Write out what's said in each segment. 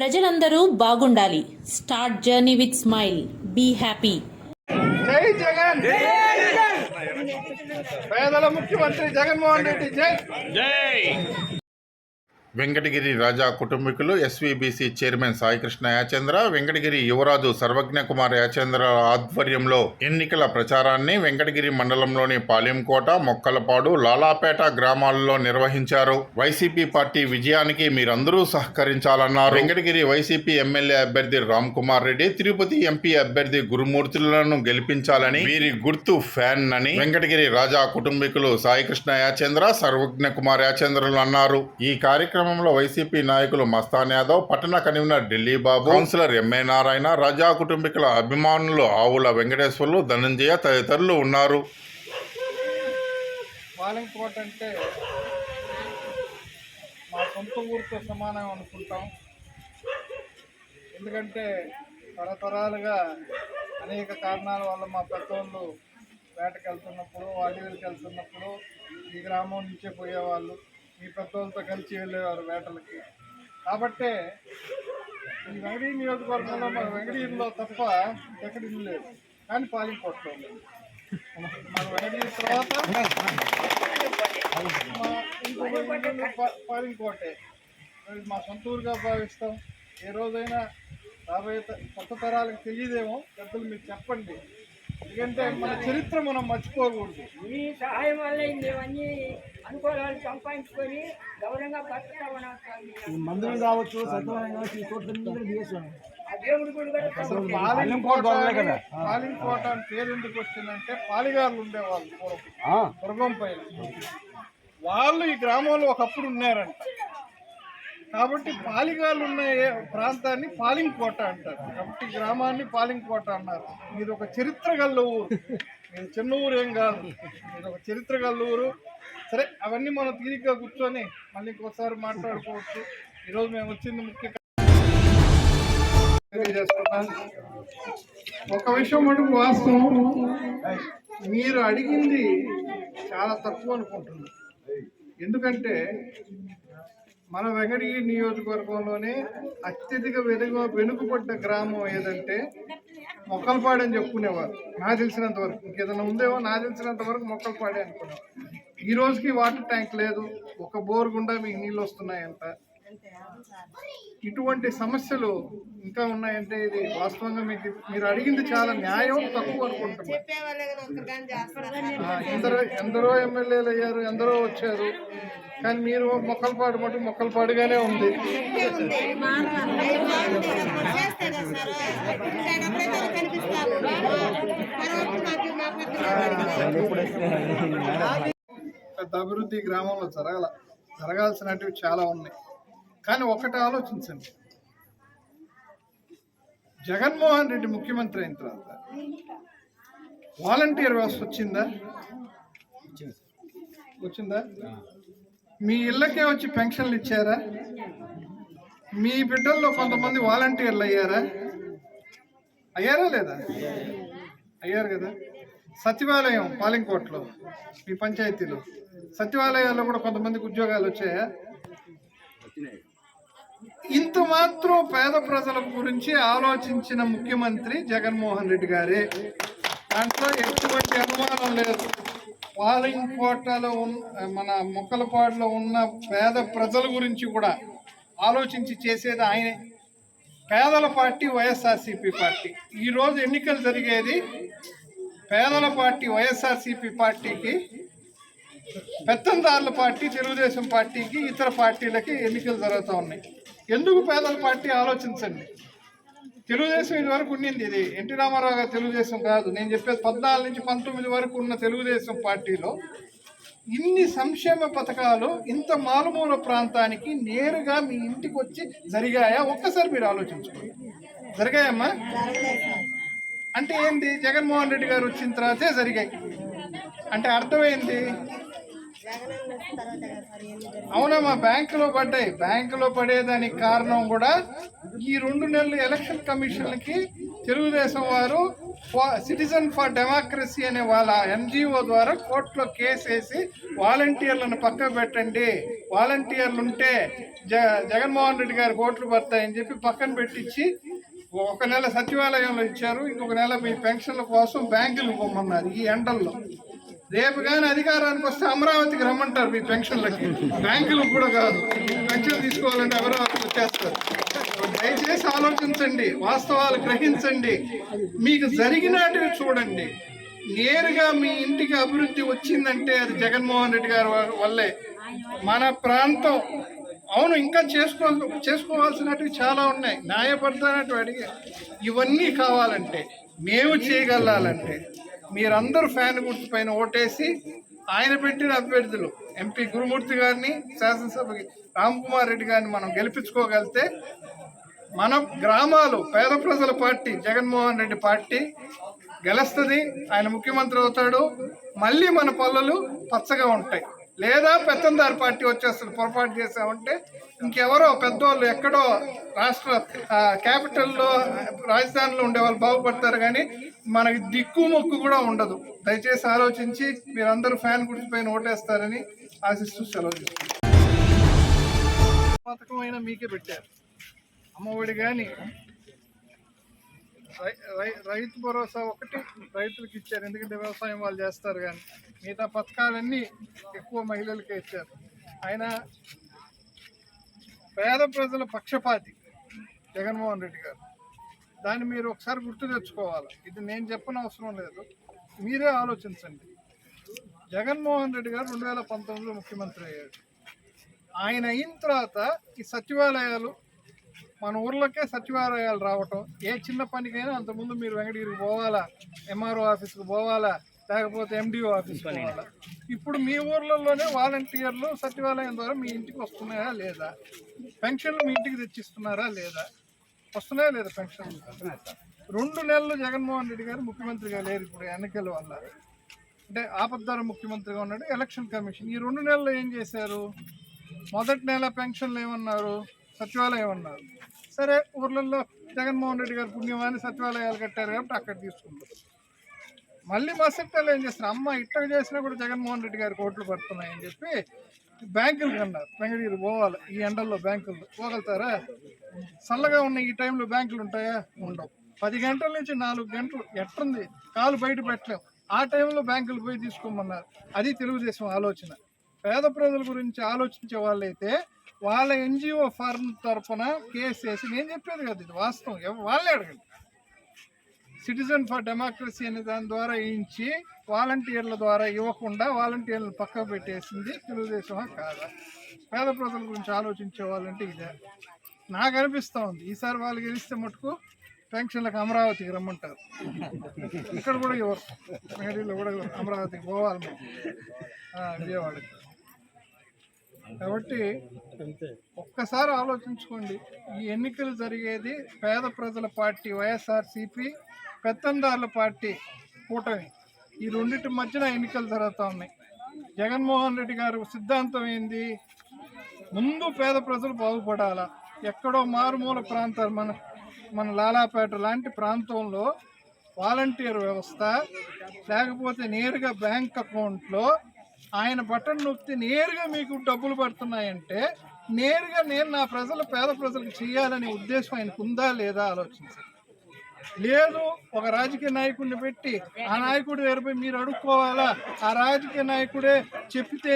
ప్రజలందరూ బాగుండాలి. Start journey with smile be happy జై జగన్! పేదల ముఖ్యమంత్రి జగన్మోహన్ రెడ్డి జై! వెంకటగిరి రాజా కుటుంబీకులు ఎస్వీబీసీ చైర్మన్ సాయికృష్ణ యాచంద్ర వెంకటగిరి యువరాజు సర్వజ్ఞ కుమార్ యాచంద్ర ఆధ్వర్యంలో ఎన్నికల ప్రచారాన్ని వెంకటగిరి మండలంలోని పాలెంకోట మొక్కలపాడు లాలాపేట గ్రామాల్లో నిర్వహించారు. వైసీపీ పార్టీ విజయానికి మీరందరూ సహకరించాలన్నారు. వెంకటగిరి వైసీపీ ఎమ్మెల్యే అభ్యర్థి రామ్ కుమార్ రెడ్డి తిరుపతి ఎంపీ అభ్యర్థి గురుమూర్తులను గెలిపించాలని వీరి గుర్తు ఫ్యాన్ అని వెంకటగిరి రాజా కుటుంబీకులు సాయికృష్ణ యాచంద్ర సర్వజ్ఞ కుమార్ యాచంద్రలు అన్నారు. ఈ కార్యక్రమం కార్యక్రమంలో వైసీపీ నాయకులు మస్తాన్ యాదవ్ పట్టణ convener Delhi Babu councillor MA Narayana Raja కుటుంబీకుల అభిమానులు ఆవుల వెంకటేశ్వర్లు ధనంజయ తదితరులు ఉన్నారు. పాలింగ్ కోట అంటే మా సొంత ఊరితో సమానం అనుకుంటాం. ఎందుకంటే తరతరాలుగా అనేక కారణాల వల్ల మా పెద్దోళ్ళు వేటకి వెళ్తున్నప్పుడు అడవికి వెళ్తున్నప్పుడు ఈ గ్రామం నుంచే పోయేవాళ్ళు. మీ పెద్దలతో కలిసి వెళ్ళేవారు వేటలకి. కాబట్టే ఈ వెంకటగిరి నియోజకవర్గంలో మన వెంకటగిరిలో తప్ప ఎక్కడ ఇల్లు లేదు. కానీ పాలింగ్ కోటలో మన వెంకటగిరి తర్వాత మా పా- పాలింకోటే. మా సొంత ఊరుగా భావిస్తాం. ఏ రోజైనా రాబోయే కొత్త తరాలకు తెలియదేమో. పెద్దలు మీరు చెప్పండి. ఎందుకంటే మన చరిత్ర మనం మర్చిపోకూడదు. మీ సహాయం వల్ల మేమన్నీ అనుకూలాలు సంపాదించుకొని గౌరవంగా బతుకుతామని మందులు కావచ్చు సత్యనారాయణ కావచ్చు ఈ పాలింకోట అని- పేరు ఎందుకు వచ్చిందంటే పాలిగారులు ఉండేవాళ్ళు పూర్వం పైన. వాళ్ళు ఈ గ్రామంలో ఒకప్పుడు ఉన్నారంట. కాబట్టి పాలిగాలు ఉన్న ప్రాంతాన్ని పాలింగ్ కోట అంటారు. కాబట్టి గ్రామాన్ని పాలింగ్ కోట అన్నారు. ఇది ఒక చరిత్ర గల్ల ఊరు. ఇది చిన్న ఊరు ఏం కాదు. ఇది ఒక చరిత్ర గల్ల ఊరు. సరే అవన్నీ మనం తీరిగ్గా కూర్చొని మళ్ళీ ఇంకోసారి మాట్లాడుకోవచ్చు. ఈరోజు మేము వచ్చింది ముఖ్య ఒక విషయం మటుకు వాస్తవం. మీరు అడిగింది చాలా తక్కువ అనుకుంటున్నాను. ఎందుకంటే మన వెంకటగిరి నియోజకవర్గంలోనే అత్యధిక వెనుక వెనుకబడ్డ గ్రామం ఏదంటే మొక్కలపాడు అని చెప్పుకునేవారు. నాకు తెలిసినంత వరకు. ఇంకేదైనా ఉందేమో? నాకు తెలిసినంత వరకు మొక్కలపాడే అనుకునేవారు ఈ రోజుకి వాటర్ ట్యాంక్ లేదు. ఒక బోర్ గుండా మీకు నీళ్ళు వస్తున్నాయంట. ఇటువంటి సమస్యలు ఇంకా ఉన్నాయంటే ఇది వాస్తవంగా మీకు మీరు అడిగింది చాలా న్యాయం తక్కువ అనుకుంటున్నాను ఆ, ఎందరో ఎందరో ఎమ్మెల్యేలు అయ్యారు ఎందరో వచ్చారు. కానీ మీరు మొక్కలపాడు మటు మొక్కలపాడుగానే ఉంది. పెద్ద అభివృద్ధి గ్రామంలో జరగాల. జరగాల్సినవి చాలా ఉన్నాయి. కానీ ఒకటి ఆలోచించండి. జగన్మోహన్ రెడ్డి ముఖ్యమంత్రి అయిన తర్వాత వాలంటీర్ వ్యవస్థ వచ్చిందా? వచ్చిందా? మీ ఇళ్ళకే వచ్చి పెన్షన్లు ఇచ్చారా? మీ బిడ్డల్లో కొంతమంది వాలంటీర్లు అయ్యారా? అయ్యారా లేదా? అయ్యారు కదా. సచివాలయం పాలింకోట్లో మీ పంచాయతీలో. సచివాలయాల్లో కూడా కొంతమందికి ఉద్యోగాలు వచ్చాయా? ఇంత మాత్రం పేద ప్రజల గురించి ఆలోచించిన ముఖ్యమంత్రి జగన్మోహన్ రెడ్డి గారే. దాంట్లో ఎటువంటి అనుమానం లేదు. పాలింకోటలో ఉన్న మన మొక్కలపాడులో ఉన్న పేద ప్రజల గురించి కూడా ఆలోచించి చేసేది ఆయనే. పేదల పార్టీ వైఎస్ఆర్సీపీ పార్టీ. ఈరోజు ఎన్నికలు జరిగేది పేదల పార్టీ వైఎస్ఆర్సీపీ పార్టీకి పెత్తందారుల పార్టీ తెలుగుదేశం పార్టీకి ఇతర పార్టీలకి ఎన్నికలు జరుగుతూ ఉన్నాయి. ఎందుకు పేదల పార్టీ ఆలోచించండి? తెలుగుదేశం ఇది వరకు ఉండింది ఇది. ఎన్టీ రామారావు గారు తెలుగుదేశం కాదు. నేను చెప్పేది పద్నాలుగు నుంచి పంతొమ్మిది వరకు ఉన్న తెలుగుదేశం పార్టీలో ఇన్ని సంక్షేమ పథకాలు ఇంత మారుమూల ప్రాంతానికి నేరుగా మీ ఇంటికి వచ్చి జరిగాయా? ఒక్కసారి మీరు ఆలోచించుకోండి. జరిగాయమ్మా? అంటే ఏంటి జగన్మోహన్ రెడ్డి గారు వచ్చిన తర్వాతే జరిగాయి. అంటే అర్థమైంది? అవునమ్మా బ్యాంకులో పడ్డాయి. బ్యాంకులో పడేదానికి కారణం కూడా ఈ రెండు నెలలు ఎలక్షన్ కమిషన్లకి తెలుగుదేశం వారు సిటిజన్ ఫర్ డెమోక్రసీ అనే వాళ్ళ ఎన్జిఓ ద్వారా కోర్టులో కేసు వేసి వాలంటీర్లను పక్కకు పెట్టండి. వాలంటీర్లు ఉంటే జ జగన్మోహన్ రెడ్డి గారి ఓట్లు పడతాయని చెప్పి పక్కన పెట్టించి ఒక నెల సచివాలయంలో ఇచ్చారు. ఇంకొక నెల మీ పెన్షన్ల కోసం బ్యాంకులకు పొమ్మన్నారు ఈ ఎండల్లో. రేపు కానీ అధికారానికి వస్తే అమరావతికి రమ్మంటారు మీ పెన్షన్లకి. బ్యాంకులకు కూడా కాదు. పెన్షన్ తీసుకోవాలంటే అమరావతికి వచ్చేస్తారు. దయచేసి ఆలోచించండి వాస్తవాలు గ్రహించండి. మీకు జరిగినటివి చూడండి. నేరుగా మీ ఇంటికి అభివృద్ధి వచ్చిందంటే అది జగన్మోహన్ రెడ్డి గారి వల్లే. మన ప్రాంతం అవును ఇంకా చేసుకో చేసుకోవాల్సినవి చాలా ఉన్నాయి. న్యాయపడతానట్టు అడిగి. ఇవన్నీ కావాలంటే మేము చేయగలాలంటే మీరందరూ ఫ్యాన్ గుర్తు పైన ఓటేసి ఆయన పెట్టిన అభ్యర్థులు ఎంపీ గురుమూర్తి గారిని శాసనసభకి రామ్ కుమార్ రెడ్డి గారిని మనం గెలిపించుకోగలిగితే మన గ్రామాలు పేద ప్రజల పార్టీ జగన్మోహన్ రెడ్డి పార్టీ గెలుస్తుంది ఆయన ముఖ్యమంత్రి అవుతాడు మళ్ళీ మన పల్లెలు పచ్చగా ఉంటాయి. లేదా పెత్తందారి పార్టీ వచ్చేస్తుంది పొరపాటు చేసామంటే ఇంకెవరో పెద్దోళ్ళు ఎక్కడో రాష్ట్ర క్యాపిటల్లో రాజధానిలో ఉండే వాళ్ళు బాగుపడతారు కానీ మనకి దిక్కు మొక్కు కూడా ఉండదు. దయచేసి ఆలోచించి మీరందరూ ఫ్యాన్ గుర్తుపైన ఓటేస్తారని ఆశిస్తూ సెలవు తీసుకుంటాను పథకం అయినా మీకే పెట్టారు. అమ్మఒడి కానీ రైతు భరోసా ఒకటి రైతులకు ఇచ్చారు. ఎందుకంటే వ్యవసాయం వాళ్ళు చేస్తారు కానీ మిగతా పథకాలన్నీ ఎక్కువ మహిళలకే ఇచ్చారు. ఆయన పేద ప్రజల పక్షపాతి జగన్మోహన్ రెడ్డి గారు. దాన్ని మీరు ఒకసారి గుర్తు తెచ్చుకోవాలి. ఇది నేను చెప్పని అవసరం లేదు. మీరే ఆలోచించండి. జగన్మోహన్ రెడ్డి గారు రెండు వేల పంతొమ్మిదిలో ముఖ్యమంత్రి అయ్యారు ఆయన అయిన తర్వాత ఈ సచివాలయాలు మన ఊర్లోకే సచివాలయాలు రావటం ఏ చిన్న పనికైనా అంతకుముందు మీరు వెంకటగిరికి పోవాలా ఎంఆర్ఓ ఆఫీస్కి పోవాలా లేకపోతే ఎండిఓ ఆఫీస్కి పోవాలా? ఇప్పుడు మీ ఊర్లలోనే వాలంటీర్లు సచివాలయం ద్వారా మీ ఇంటికి వస్తున్నాయా లేదా? పెన్షన్లు మీ ఇంటికి తెచ్చిస్తున్నారా లేదా? వస్తున్నాయా లేదా పెన్షన్లు? రెండు నెలలు జగన్మోహన్ రెడ్డి గారు ముఖ్యమంత్రిగా లేరు ఇప్పుడు ఎన్నికల వల్ల. అంటే ఆపద్దార ముఖ్యమంత్రిగా ఉన్నాడు ఎలక్షన్ కమిషన్. ఈ రెండు నెలలు ఏం చేశారు? మొదటి నెల పెన్షన్లు ఏమన్నారు? సచివాలయం అన్నారు. సరే ఊర్లలో జగన్మోహన్ రెడ్డి గారు పుణ్యమాని సచివాలయాలు కట్టారు కాబట్టి అక్కడ తీసుకుంటారు. మళ్ళీ మరుసటి ఏం చేస్తారు? అమ్మ ఇట్లా చేసినా కూడా జగన్మోహన్ రెడ్డి గారికి ఓట్లు పడుతున్నాయని చెప్పి బ్యాంకులకు అన్నారు వెంకటగిరి పోవాలి ఈ ఎండల్లో బ్యాంకులు పోగలుగుతారా? చల్లగా ఉన్న ఈ టైంలో బ్యాంకులు ఉంటాయా? ఉండవు. పది గంటల నుంచి నాలుగు గంటలు ఎట్టుంది? కాలు బయట పెట్టలేము ఆ టైంలో బ్యాంకులు పోయి తీసుకోమన్నారు. అది తెలుగుదేశం ఆలోచన. పేద ప్రజల గురించి ఆలోచించే వాళ్ళైతే వాళ్ళ ఎన్జిఓ ఫార్మ్ తరఫున కేసు వేసి నేను చెప్పేది కదా ఇది వాస్తవం. వాళ్ళే అడగండి. సిటిజన్ ఫర్ డెమోక్రసీ అనే దాని ద్వారా ఇచ్చి వాలంటీర్ల ద్వారా ఇవ్వకుండా వాలంటీర్లను పక్కకు పెట్టేసింది తెలుగుదేశమా కాదా? పేద ప్రజల గురించి ఆలోచించే వాళ్ళంటే ఇదే. నాకు అనిపిస్తూ ఉంది. ఈసారి వాళ్ళు గెలిస్తే మటుకు పెన్షన్లకు అమరావతికి రమ్మంటారు. ఇక్కడ కూడా ఇవ్వరు మేడీలో కూడా అమరావతికి పోవాలి మేము విజయవాడకి. కాబట్టి ఒక్కసారి ఆలోచించుకోండి. ఈ ఎన్నికలు జరిగేది పేద ప్రజల పార్టీ వైఎస్ఆర్సిపి పెత్తందారుల పార్టీ కూటమి. ఈ రెండింటి మధ్యన ఎన్నికలు జరుగుతూ ఉన్నాయి. జగన్మోహన్ రెడ్డి గారు సిద్ధాంతం ఏంది? ముందు పేద ప్రజలు బాగుపడాలా? ఎక్కడో మారుమూల ప్రాంతాలు మన మన లాలాపేట లాంటి ప్రాంతంలో వాలంటీర్ వ్యవస్థ లేకపోతే నేరుగా బ్యాంక్ అకౌంట్లో ఆయన బటన్ నొక్కితే నేరుగా మీకు డబ్బులు పడుతున్నాయంటే నేరుగా నేను నా ప్రజలు పేద ప్రజలకు చేయాలనే ఉద్దేశం ఆయనకు ఉందా లేదా ఆలోచించండి. లేదు ఒక రాజకీయ నాయకుడిని పెట్టి ఆ నాయకుడు దగ్గర మీరు అడుక్కోవాలా? ఆ రాజకీయ నాయకుడే చెప్పితే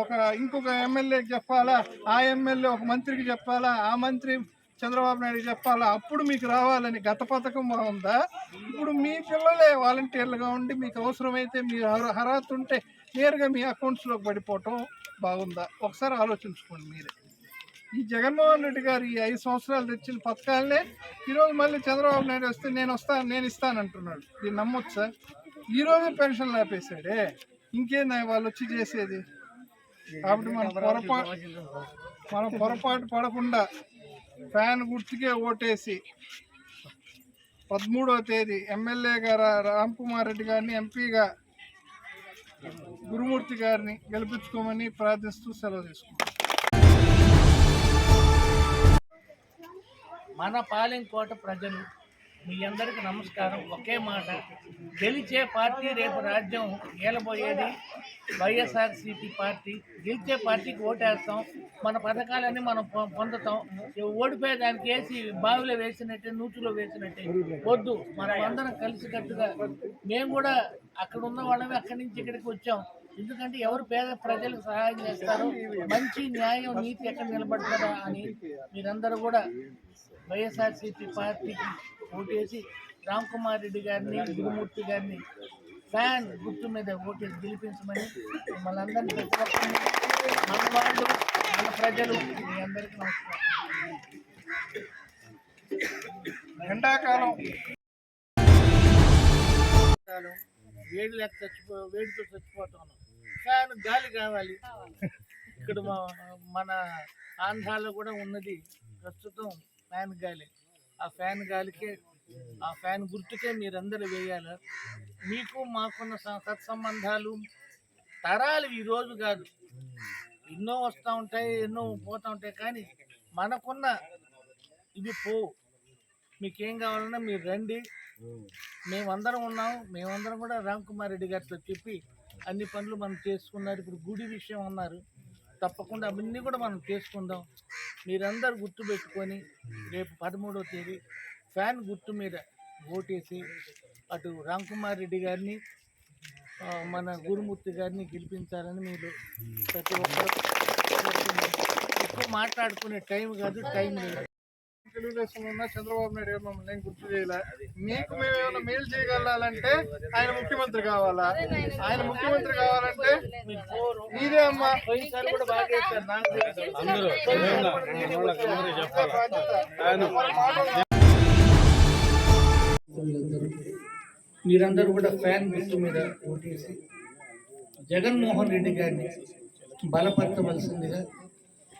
ఒక ఇంకొక ఎమ్మెల్యేకి చెప్పాలా? ఆ ఎమ్మెల్యే ఒక మంత్రికి చెప్పాలా? ఆ మంత్రి చంద్రబాబు నాయుడు చెప్పాలా? అప్పుడు మీకు రావాలని గత పథకం బాగుందా ఇప్పుడు మీ పిల్లలే వాలంటీర్లుగా ఉండి మీకు అవసరమైతే మీరు అర్హత ఉంటే నేరుగా మీ అకౌంట్స్లోకి పడిపోవటం బాగుందా? ఒకసారి ఆలోచించుకోండి మీరే. ఈ జగన్మోహన్ రెడ్డి గారు ఈ ఐదు సంవత్సరాలు తెచ్చిన పథకాలనే ఈరోజు మళ్ళీ చంద్రబాబు నాయుడు వస్తే నేను వస్తాను నేను ఇస్తాను అంటున్నాడు దీన్ని నమ్మొచ్చా? ఈ రోజు పెన్షన్ ఆపేశాడే. ఇంకేంది వాళ్ళు వచ్చి చేసేది? కాబట్టి మన పొరపాటు మనం పొరపాటు పడకుండా ఫ్యాన్ గుర్తుకే ఓటేసి పదమూడవ తేదీ ఎమ్మెల్యేగా రా- రామ్ కుమార్ రెడ్డి గారిని ఎంపీగా గురుమూర్తి గారిని గెలిపించుకోమని ప్రార్థిస్తూ సెలవు తీసుకుంటాం మన పాలెంకోట ప్రజలు మీ అందరికీ నమస్కారం. ఒకే మాట. గెలిచే పార్టీ రేపు రాజ్యం ఏలబోయేది వైఎస్ఆర్సీపీ పార్టీ. గెలిచే పార్టీకి ఓటేస్తాం. మన పథకాలన్నీ మనం పొ- పొందుతాం. ఓడిపోయేదానికి వేసి బావిలో వేసినట్టే నూతులో వేసినట్టే. వద్దు. మనం అందరం కలిసికట్టుగా. మేము కూడా అక్కడ ఉన్న వాళ్ళమే అక్కడి నుంచి ఇక్కడికి వచ్చాం. ఎందుకంటే ఎవరు పేద ప్రజలకు సహాయం చేస్తారు? మంచి న్యాయం నీతి ఎక్కడ నిలబడతారా అని మీరందరూ కూడా వైఎస్ఆర్సీపీ పార్టీకి ఓటేసి రామ్ కుమార్ రెడ్డి గారిని గురుమూర్తి గారిని ఫ్యాన్ గుర్తు మీద ఓటేసి గెలిపించమని మిమ్మల్ని అందరినీ ప్రతి ఒక్కరిని మన వాళ్ళు మన ప్రజలు మీ అందరికీ నమస్కారం. ఎండాకాలం. వేడి లేక చచ్చిపో వేడితో చచ్చిపోతాను. ఫ్యాన్ గాలి కావాలి. ఇక్కడ మా- మన ఆంధ్రాలో కూడా ఉన్నది ప్రస్తుతం ఫ్యాన్ గాలి. ఆ ఫ్యాన్ గాలికే ఆ ఫ్యాన్ గుర్తుకే మీరందరూ వేయాలి. మీకు మాకున్న స- సత్సంబంధాలు తరాలు ఈ రోజు కాదు. ఎన్నో వస్తూ ఉంటాయి ఎన్నో పోతూ ఉంటాయి కానీ మనకున్న ఇవి పో మీకేం కావాలన్నా మీరు రండి. మేమందరం ఉన్నాం. మేమందరం కూడా రామ్ కుమార్ రెడ్డి గారితో చెప్పి అన్ని పనులు మనం చేసుకున్నారు. ఇప్పుడు గుడి విషయం అన్నారు. తప్పకుండా అవన్నీ కూడా మనం చేసుకుందాం. మీరందరూ గుర్తు పెట్టుకొని రేపు పదమూడవ తేదీ ఫ్యాన్ గుర్తు మీద ఓటేసి అటు రామ్కుమార్ రెడ్డి గారిని మన గురుమూర్తి గారిని గెలిపించాలని మీరు ప్రతి ఒక్కరు ఎక్కువ మాట్లాడుకునే టైం కాదు టైం లేదు. తెలుగుదేశం ఉన్న చంద్రబాబు నాయుడు గారు మమ్మల్ని ఏం గుర్తు చేయలే. మీకు మేము ఏమైనా మేలు చేయగలాలంటే ఆయన ముఖ్యమంత్రి కావాలా? ఆయన ముఖ్యమంత్రి కావాలంటే మీరు మీదే అమ్మా. కూడా బాగా మీరందరూ కూడా ఫ్యాన్ గుర్తు మీద ఓటేసి జగన్మోహన్ రెడ్డి గారిని బలపరచవలసిందిగా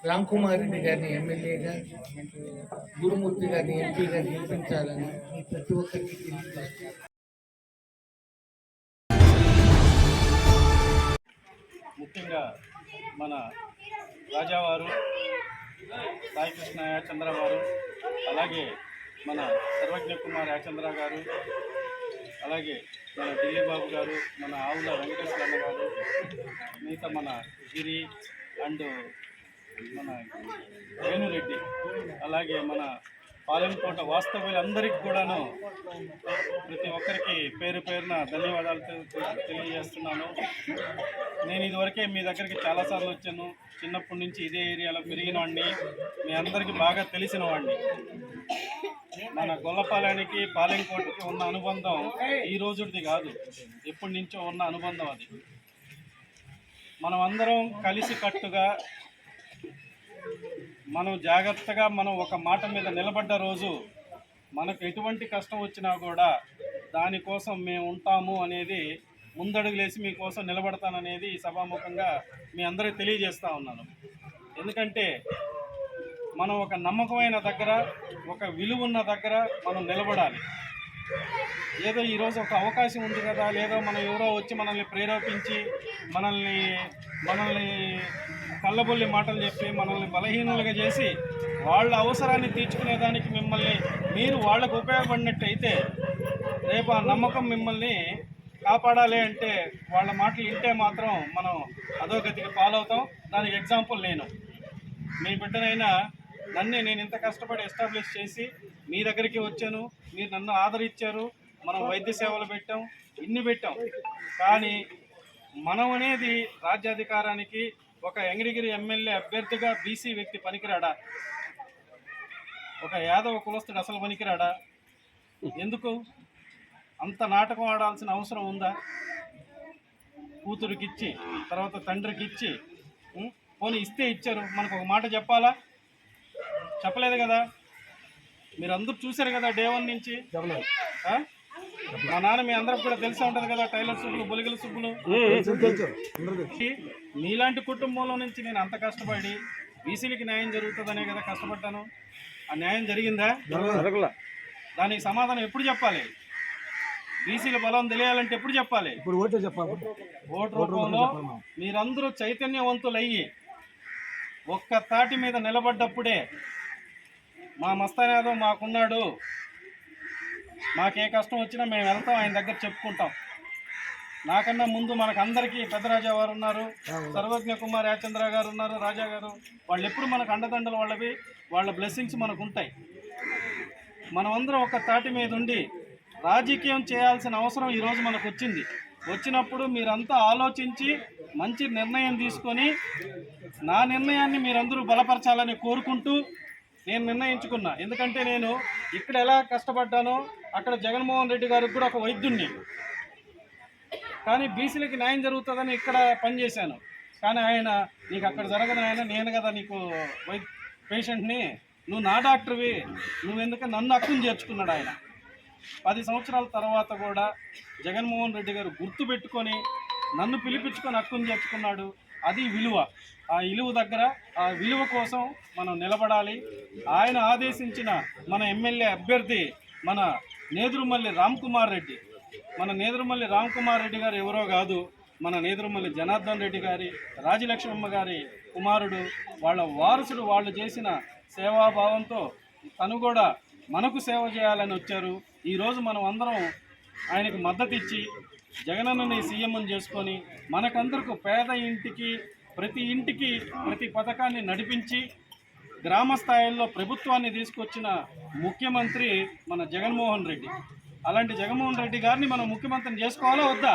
రామ్ రెడ్డి గారిని ఎమ్మెల్యేగా గురుమూర్తి గారిని ఎంపీగా గెలిపించాలని ప్రతి ఒక్కరికి ముఖ్యంగా మన రాజావారు సాయికృష్ణ యాచంద్ర వారు అలాగే మన సర్వజ్ఞ కుమార్ యాచంద్ర గారు అలాగే మన ఢిల్లీ బాబు గారు మన ఆవుల వెంకటేశ్వర గారు మిగతా మన గిరి అండ్ వేణురెడ్డి అలాగే మన పాలెంకోట వాస్తవ్యులందరికీ కూడాను ప్రతి ఒక్కరికి పేరు పేరున ధన్యవాదాలు తెలియజేస్తున్నాను. నేను ఇదివరకే మీ దగ్గరికి చాలాసార్లు వచ్చాను. చిన్నప్పటి నుంచి ఇదే ఏరియాలో పెరిగిన వాడిని మీ అందరికీ బాగా తెలిసిన వాడిని మన గొల్లపాలెనికి పాలెంకోటకి ఉన్న అనుబంధం ఈ రోజుది కాదు. ఎప్పటి నుంచో ఉన్న అనుబంధం అది. మనం అందరం కలిసికట్టుగా మనం జాగ్రత్తగా మనం ఒక మాట మీద నిలబడ్డ రోజు మనకు ఎటువంటి కష్టం వచ్చినా కూడా దానికోసం మేము ఉంటాము అనేది ముందడుగులేసి మీకోసం నిలబడతాననేది ఈ సభాముఖంగా మీ అందరికీ తెలియజేస్తూ ఉన్నాను. ఎందుకంటే మనం ఒక నమ్మకమైన దగ్గర ఒక విలువ ఉన్న దగ్గర మనం నిలబడాలి. ఏదో ఈరోజు ఒక అవకాశం ఉంది కదా లేదో మనం ఎవరో వచ్చి మనల్ని ప్రేరేపించి మనల్ని మనల్ని కళ్ళబొల్లి మాటలు చెప్పి మనల్ని బలహీనులుగా చేసి వాళ్ళ అవసరాన్ని తీర్చుకునేదానికి మిమ్మల్ని మీరు వాళ్ళకు ఉపయోగపడినట్టయితే రేపు ఆ నమ్మకం మిమ్మల్ని కాపాడాలి అంటే వాళ్ళ మాటలు వింటే మాత్రం మనం అధోగతికి పాలవుతాం. దానికి ఎగ్జాంపుల్ నేను. మీ బిడ్డనైనా నన్నే నేను ఇంత కష్టపడి ఎస్టాబ్లిష్ చేసి మీ దగ్గరికి వచ్చాను. మీరు నన్ను ఆదరించారు. మనం వైద్య సేవలు పెట్టాం. ఇన్ని పెట్టాం. కానీ మనం అనేది రాజ్యాధికారానికి ఒక ఎంగిరిగిరి ఎమ్మెల్యే అభ్యర్థిగా బీసీ వ్యక్తి పనికిరాడా? ఒక యాదవ కులస్తుడు అసలు పనికిరాడా? ఎందుకు? అంత నాటకం ఆడాల్సిన అవసరం ఉందా? కూతురికిచ్చి తర్వాత తండ్రికి ఇచ్చి? పోనీ ఇస్తే ఇచ్చారు. మనకు ఒక మాట చెప్పాలా? చెప్పలేదు కదా? మీరు అందరూ చూశారు కదా డే వన్ నుంచి? ఆ? మా నాన్న మీ అందరికి కూడా తెలిసే ఉంటుంది కదా టైలర్ సుబ్బులు బొలిగల సుబ్బులు మీలాంటి కుటుంబంలో నుంచి నేను అంత కష్టపడి బీసీలకి న్యాయం జరుగుతుందనే కదా కష్టపడ్డాను. ఆ న్యాయం జరిగిందా? దానికి సమాధానం ఎప్పుడు చెప్పాలి? బీసీల బలం తెలియాలంటే ఎప్పుడు చెప్పాలి? ఇప్పుడు ఓటే చెప్పాలి. ఓటు రూపంలో మీరందరూ చైతన్యవంతులయ్యి ఒక్క తాటి మీద నిలబడ్డప్పుడే మా మస్తాన్ యాదవ్ మాకున్నాడు. మాకే కష్టం వచ్చినా మేము వెళ్తాం ఆయన దగ్గర చెప్పుకుంటాం. నాకన్నా ముందు మనకు అందరికీ పెద్దరాజా వారు ఉన్నారు సర్వజ్ఞ కుమార్ యాచంద్ర గారు ఉన్నారు రాజా గారు. వాళ్ళు ఎప్పుడు మనకు అండదండలు వాళ్ళవి వాళ్ళ బ్లెస్సింగ్స్ మనకు ఉంటాయి మనమందరం ఒక తాటి మీద ఉండి రాజకీయం చేయాల్సిన అవసరం ఈరోజు మనకు వచ్చింది వచ్చినప్పుడు మీరంతా ఆలోచించి మంచి నిర్ణయం తీసుకొని నా నిర్ణయాన్ని మీరందరూ బలపరచాలని కోరుకుంటూ నేను నిర్ణయించుకున్నా. ఎందుకంటే నేను ఇక్కడ ఎలా కష్టపడ్డానో అక్కడ జగన్మోహన్ రెడ్డి గారికి కూడా ఒక వైద్యుణ్ణి. కానీ బీసీలకి న్యాయం జరుగుతుందని ఇక్కడ పనిచేశాను కానీ ఆయన నీకు అక్కడ జరగదు ఆయన నేను కదా నీకు వై పేషెంట్ని. నువ్వు నా డాక్టర్వి నువ్వెందుకు నన్ను హక్కును చేర్చుకున్నాడు ఆయన. పది సంవత్సరాల తర్వాత కూడా జగన్మోహన్ రెడ్డి గారు గుర్తు పెట్టుకొని నన్ను పిలిపించుకొని హక్కును చేర్చుకున్నాడు. అది విలువ. ఆ విలువ దగ్గర ఆ విలువ కోసం మనం నిలబడాలి. ఆయన ఆదేశించిన మన ఎమ్మెల్యే అభ్యర్థి మన నేదురుమల్లి రామ్ కుమార్ రెడ్డి. మన నేదురుమల్లి రామ్ కుమార్ రెడ్డి గారు ఎవరో కాదు మన నేదురుమల్లి జనార్దన్ రెడ్డి గారి రాజలక్ష్మమ్మ గారి కుమారుడు. వాళ్ళ వారసుడు వాళ్ళు చేసిన సేవాభావంతో తను కూడా మనకు సేవ చేయాలని వచ్చారు. ఈరోజు మనం అందరం ఆయనకు మద్దతు ఇచ్చి జగనన్నని సీఎం చేసుకొని మనకందరకు పేద ఇంటికి ప్రతి ఇంటికి ప్రతి పథకాన్ని నడిపించి గ్రామ స్థాయిలో ప్రభుత్వాన్ని తీసుకొచ్చిన ముఖ్యమంత్రి మన జగన్మోహన్ రెడ్డి. అలాంటి జగన్మోహన్ రెడ్డి గారిని మనం ముఖ్యమంత్రిని చేసుకోవాలా వద్దా?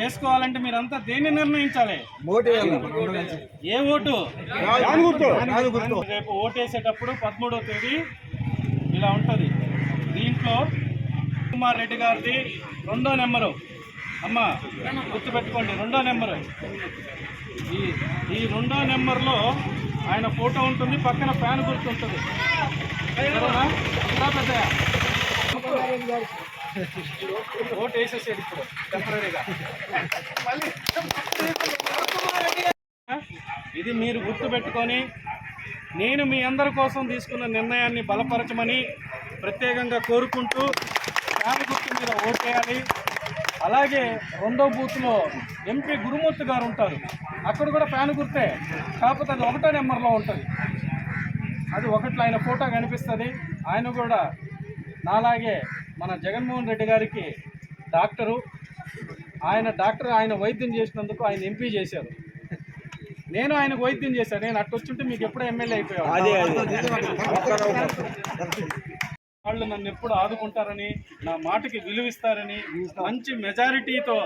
చేసుకోవాలంటే మీరంతా దేన్ని నిర్ణయించాలి? ఏ ఓటు? రేపు ఓటేసేటప్పుడు పదమూడవ తేదీ ఇలా ఉంటుంది. దీంట్లో కుమార్ రెడ్డి గారిది రెండో నెంబరు. అమ్మ గుర్తుపెట్టుకోండి రెండో నెంబరు. ఈ ఈ రెండో నెంబర్లో ఆయన ఫోటో ఉంటుంది పక్కన ఫ్యాన్ గుర్తు ఉంటుంది ఓటు వేసేసాడు ఇప్పుడు టెంపరీగా ఇది మీరు గుర్తుపెట్టుకొని నేను మీ అందరి కోసం తీసుకున్న నిర్ణయాన్ని బలపరచమని ప్రత్యేకంగా కోరుకుంటూ ఫ్యాన్ గుర్తు మీద ఓటేయాలి. అలాగే రెండో బూత్లో ఎంపీ గురుమూర్తి గారు ఉంటారు. అక్కడ కూడా ఫ్యాన్ గుర్తే కాకపోతే అది ఒకటో నెంబర్లో ఉంటుంది. అది ఒకట్లో ఆయన ఫోటో కనిపిస్తుంది. ఆయన కూడా నాలాగే మన జగన్మోహన్ రెడ్డి గారికి డాక్టరు. ఆయన డాక్టర్ ఆయన వైద్యం చేసినందుకు ఆయన ఎంపీ చేశారు. నేను ఆయనకు వైద్యం చేశాను. నేను అట్టు వచ్చుంటే మీకు ఎప్పుడో ఎమ్మెల్యే అయిపోయాను వాళ్ళు నన్ను ఎప్పుడు ఆదుకుంటారని నా మాటకి విలువిస్తారని మంచి మెజారిటీతో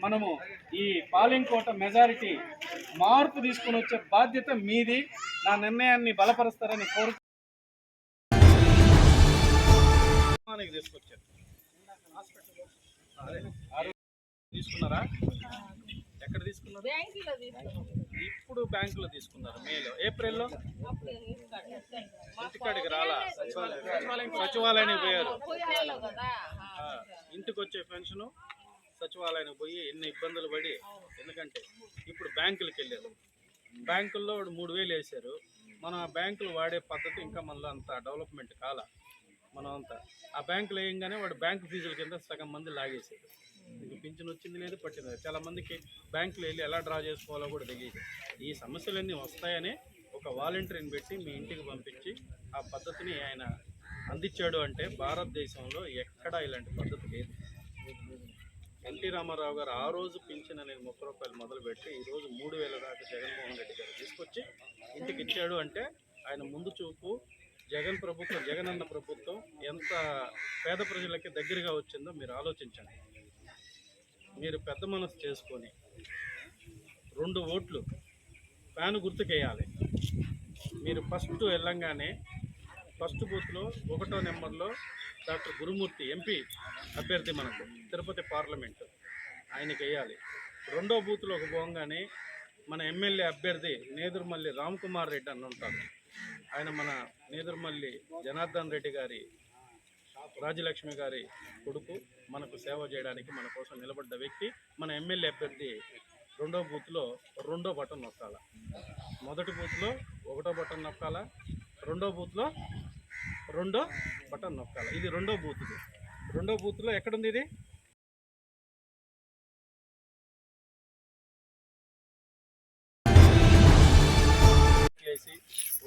మనము ఈ పాలింకోట మెజారిటీ మార్పు తీసుకుని వచ్చే బాధ్యత మీది. నా నిర్ణయాన్ని బలపరుస్తారని కోరు తీసుకొచ్చారు తీసుకున్నారా? ఎక్కడ తీసుకున్నారు? ఇప్పుడు బ్యాంకులో తీసుకున్నారు మేలో. ఏప్రిల్లో? ఇంటికాడికి రాలా? సచివాలయం సచివాలయానికి పోయారు. ఇంటికి వచ్చే పెన్షను సచివాలయానికి పోయి ఎన్ని ఇబ్బందులు పడి ఎందుకంటే ఇప్పుడు బ్యాంకులకు వెళ్ళారు. బ్యాంకుల్లో వాడు మూడు వేలు వేశారు మనం ఆ బ్యాంకులు వాడే పద్ధతి ఇంకా మనలో అంత డెవలప్మెంట్ కాల. మనం అంతా ఆ బ్యాంకులో వేయంగానే వాడు బ్యాంకు ఫీజుల కింద సగం మంది లాగేసారు. మీకు పింఛన్ వచ్చింది లేదు పట్టింది చాలా మందికి బ్యాంకులో వెళ్ళి ఎలా డ్రా చేసుకోవాలో కూడా తెలియదు. ఈ సమస్యలన్నీ వస్తాయని ఒక వాలంటీర్ని పెట్టి మీ ఇంటికి పంపించి ఆ పద్ధతిని ఆయన అందించాడు అంటే భారతదేశంలో ఎక్కడా ఇలాంటి పద్ధతి లేదు. ఎన్టీ రామారావు గారు ఆ రోజు పింఛన్ అనేది ముప్పై రూపాయలు మొదలుపెట్టి ఈరోజు మూడు వేల దాకా జగన్మోహన్ రెడ్డి గారు తీసుకొచ్చి ఇంటికి ఇచ్చాడు అంటే ఆయన ముందు చూపు జగన్ ప్రభుత్వం జగనన్న ప్రభుత్వం ఎంత పేద ప్రజలకి దగ్గరగా వచ్చిందో మీరు ఆలోచించండి. మీరు పెద్ద మనసు చేసుకొని రెండు ఓట్లు ఫ్యాన్ గుర్తుకేయాలి. మీరు ఫస్ట్ వెళ్ళంగానే ఫస్ట్ బూత్లో ఒకటో నెంబర్లో డాక్టర్ గురుమూర్తి ఎంపీ అభ్యర్థి మనకు తిరుపతి పార్లమెంటు ఆయనకి వేయాలి రెండో బూత్లో ఒక పోగానే మన ఎమ్మెల్యే అభ్యర్థి నేదురుమల్లి రామ్ కుమార్ రెడ్డి అని ఉంటారు ఆయన మన నేదురుమల్లి జనార్దన్ రెడ్డి గారి రాజలక్ష్మి గారి కొడుకు మనకు సేవ చేయడానికి మన కోసం నిలబడ్డ వ్యక్తి మన ఎమ్మెల్యే అభ్యర్థి రెండో బూత్లో రెండో బటన్ నొక్కాల. మొదటి బూత్లో ఒకటో బటన్ నొక్కాల రెండో బూత్లో రెండో బటన్ నొక్కాల. ఇది రెండో బూత్ రెండో బూత్లో ఎక్కడుంది ఇది?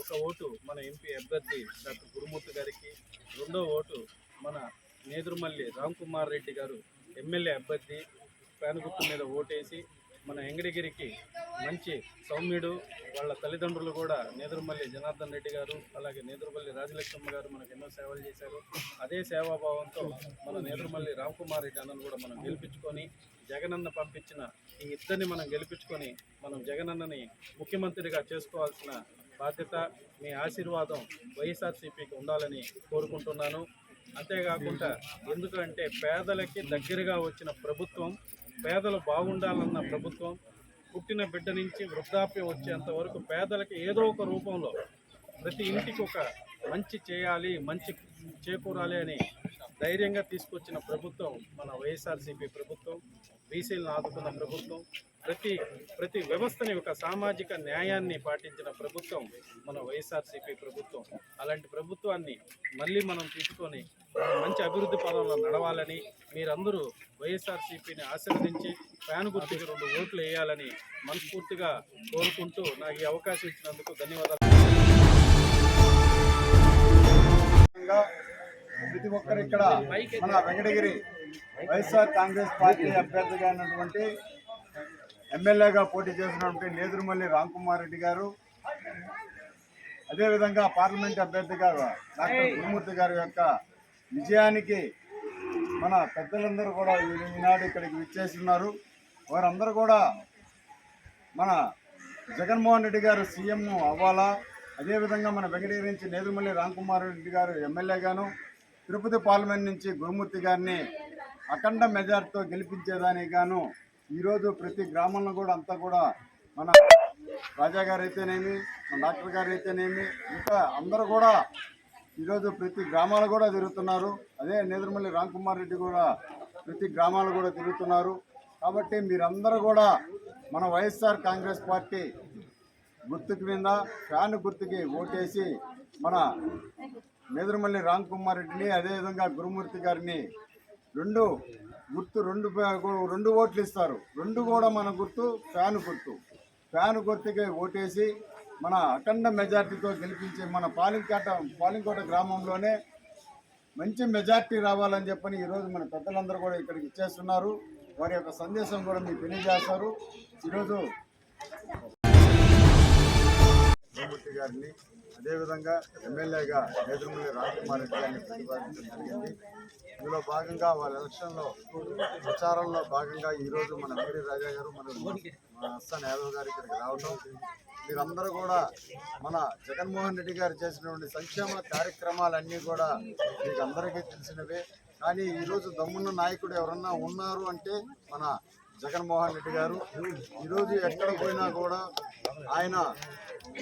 ఒక ఓటు మన ఎంపీ అభ్యర్థి డాక్టర్ గురుమూర్తి గారికి రెండో ఓటు మన నేదురుమల్లి రామ్ కుమార్ రెడ్డి గారు ఎమ్మెల్యే అభ్యర్థి ఫ్యాన్ గుర్తు మీద ఓటేసి మన ఎంగడిగిరికి మంచి సౌమ్యుడు వాళ్ళ తల్లిదండ్రులు కూడా నేదురుమల్లి జనార్దన్ రెడ్డి గారు అలాగే నేదురుమల్లి రాజలక్ష్మమ్మ గారు మనకు ఎన్నో సేవలు చేశారు. అదే సేవాభావంతో మన నేదురుమల్లి రామ్ కుమార్ రెడ్డి అన్నను కూడా మనం గెలిపించుకొని జగనన్న పంపించిన ఈ ఇద్దరిని మనం గెలిపించుకొని మనం జగనన్నని ముఖ్యమంత్రిగా చేసుకోవాల్సిన బాధ్యత మీ ఆశీర్వాదం వైఎస్ఆర్సీపీకి ఉండాలని కోరుకుంటున్నాను. అంతేకాకుండా ఎందుకంటే పేదలకి దగ్గరగా వచ్చిన ప్రభుత్వం పేదలు బాగుండాలన్న ప్రభుత్వం పుట్టిన బిడ్డ నుంచి వృద్ధాప్యం వచ్చేంత వరకు పేదలకి ఏదో ఒక రూపంలో ప్రతి ఇంటికి ఒక మంచి చేయాలి మంచి చేకూరాలి అని ధైర్యంగా తీసుకొచ్చిన ప్రభుత్వం మన వైఎస్ఆర్సీపీ ప్రభుత్వం బీసీలను ఆదుకున్న ప్రభుత్వం ప్రతి ప్రతి వ్యవస్థని ఒక సామాజిక న్యాయాన్ని పాటించిన ప్రభుత్వం మన వైఎస్ఆర్సీపీ ప్రభుత్వం. అలాంటి ప్రభుత్వాన్ని మళ్ళీ మనం తీసుకొని మంచి అభివృద్ధి పదంలో నడవాలని మీరందరూ వైఎస్ఆర్సీపీని ఆశీర్వదించి ఫ్యాన్ గుర్తుకి రెండు ఓట్లు వేయాలని మనస్ఫూర్తిగా కోరుకుంటూ నాకు ఈ అవకాశం ఇచ్చినందుకు ధన్యవాదాలు. ప్రతి ఒక్కరు ఇక్కడ మన వెంకటగిరి వైఎస్ఆర్ కాంగ్రెస్ పార్టీ అభ్యర్థిగా ఉన్నటువంటి ఎమ్మెల్యేగా పోటీ చేసినటువంటి నేదురుమల్లి రామ్కుమార్ రెడ్డి గారు అదేవిధంగా పార్లమెంట్ అభ్యర్థిగా డాక్టర్ గురుమూర్తి గారి యొక్క విజయానికి మన పెద్దలందరూ కూడా ఈనాడు ఇక్కడికి విచ్చేస్తున్నారు. వారందరూ కూడా మన జగన్మోహన్ రెడ్డి గారు సీఎం అవ్వాలా? అదేవిధంగా మన వెంకటగిరి నుంచి నేదురుమల్లి రామ్కుమార్ రెడ్డి గారు ఎమ్మెల్యేగాను తిరుపతి పార్లమెంట్ నుంచి గురుమూర్తి గారిని అఖండ మెజార్టీతో గెలిపించేదానికి గాను ఈరోజు ప్రతి గ్రామంలో కూడా అంతా కూడా మన రాజా గారు అయితేనేమి మన డాక్టర్ గారు అయితేనేమి ఇంకా అందరూ కూడా ఈరోజు ప్రతి గ్రామాలు కూడా తిరుగుతున్నారు. అదే నేదురుమల్లి రామ్కుమార్ రెడ్డి కూడా ప్రతి గ్రామాలు కూడా తిరుగుతున్నారు. కాబట్టి మీరందరూ కూడా మన వైఎస్ఆర్ కాంగ్రెస్ పార్టీ గుర్తుకు మీద ఫ్యాన్ గుర్తుకి ఓటేసి మన నేదురుమల్లి రామ్ కుమార్ రెడ్డిని అదేవిధంగా గురుమూర్తి గారిని రెండు గుర్తు రెండు రెండు ఓట్లు ఇస్తారు. రెండు కూడా మన గుర్తు ఫ్యాన్ గుర్తు. ఫ్యాన్ గుర్తుకే ఓటేసి మన అఖండ మెజార్టీతో గెలిపించే మన పాలింకోట పాలింకోట గ్రామంలోనే మంచి మెజార్టీ రావాలని చెప్పని ఈరోజు మన పెద్దలందరూ కూడా ఇక్కడికి ఇచ్చేస్తున్నారు. వారి యొక్క సందేశం కూడా మీకు తెలియజేస్తారు. ఈరోజు రామమూర్తి గారిని అదేవిధంగా ఎమ్మెల్యేగా నేదురుమల్లి రాజకుమార్ రెడ్డి గారిని ప్రతిపాదించడం జరిగింది. ఇందులో భాగంగా వాళ్ళ ఎలక్షన్లో ప్రచారంలో భాగంగా ఈరోజు మన వీరి రాజా గారు మన అస్సాన్ యాదవ్ గారు ఇక్కడికి రావడం మీరందరూ కూడా మన జగన్మోహన్ రెడ్డి గారు చేసినటువంటి సంక్షేమ కార్యక్రమాలన్నీ కూడా మీకు అందరికీ తెలిసినవే. కానీ ఈరోజు దమ్మున్న నాయకుడు ఎవరన్నా ఉన్నారు అంటే మన జగన్మోహన్ రెడ్డి గారు ఈరోజు ఎక్కడ పోయినా కూడా ఆయన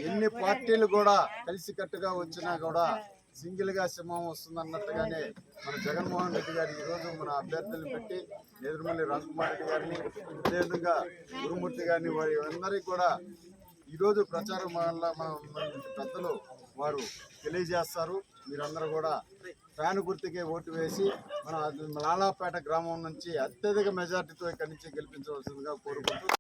ఎన్ని పార్టీలు కూడా కలిసికట్టుగా వచ్చినా కూడా సింగిల్గా సింహం వస్తుందన్నట్టుగానే మన జగన్మోహన్ రెడ్డి గారు ఈరోజు మన అభ్యర్థులను పెట్టి నేదురుమల్లి రాజకుమార్ రెడ్డి గారిని అదేవిధంగా గురుమూర్తి గారిని వారి అందరికీ కూడా ఈరోజు ప్రచారం వల్ల మన మన పెద్దలు వారు తెలియజేస్తారు. మీరందరూ కూడా ఫ్యాన్ గుర్తుకే ఓటు వేసి మన లాలాపేట గ్రామం నుంచి అత్యధిక మెజార్టీతో ఇక్కడి నుంచి గెలిపించవలసిందిగా కోరుకుంటూ